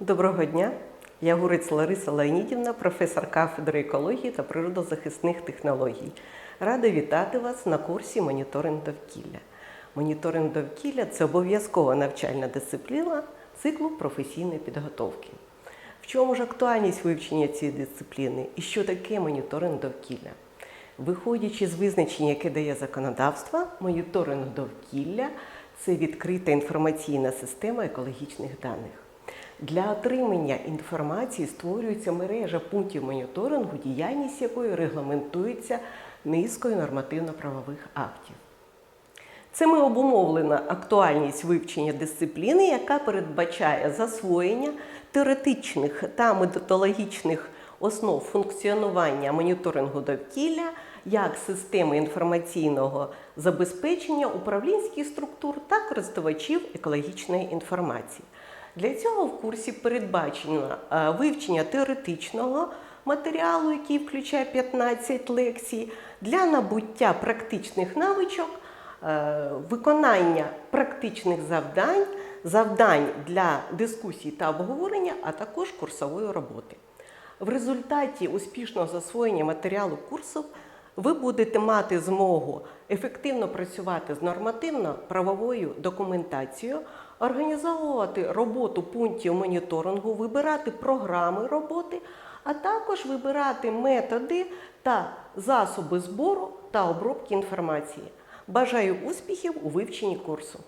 Доброго дня. Я Гурець Лариса Леонідівна, професор кафедри екології та природозахисних технологій. Рада вітати вас на курсі моніторинг довкілля. Моніторинг довкілля це обов'язкова навчальна дисципліна циклу професійної підготовки. В чому ж актуальність вивчення цієї дисципліни і що таке моніторинг довкілля? Виходячи з визначення, яке дає законодавство, моніторинг довкілля це відкрита інформаційна система екологічних даних. Для отримання інформації створюється мережа пунктів моніторингу, діяльність якої регламентується низкою нормативно-правових актів. Цим обумовлена актуальність вивчення дисципліни, яка передбачає засвоєння теоретичних та методологічних основ функціонування моніторингу довкілля як системи інформаційного забезпечення управлінських структур та користувачів екологічної інформації. Для цього в курсі передбачено е, вивчення теоретичного матеріалу, який включає 15 лекцій, для набуття практичних навичок, е, виконання практичних завдань, завдань для дискусій та обговорення, а також курсової роботи. В результаті успішного засвоєння матеріалу курсів ви будете мати змогу ефективно працювати з нормативно-правовою документацією, організовувати роботу пунктів моніторингу, вибирати програми роботи, а також вибирати методи та засоби збору та обробки інформації. Бажаю успіхів у вивченні курсу.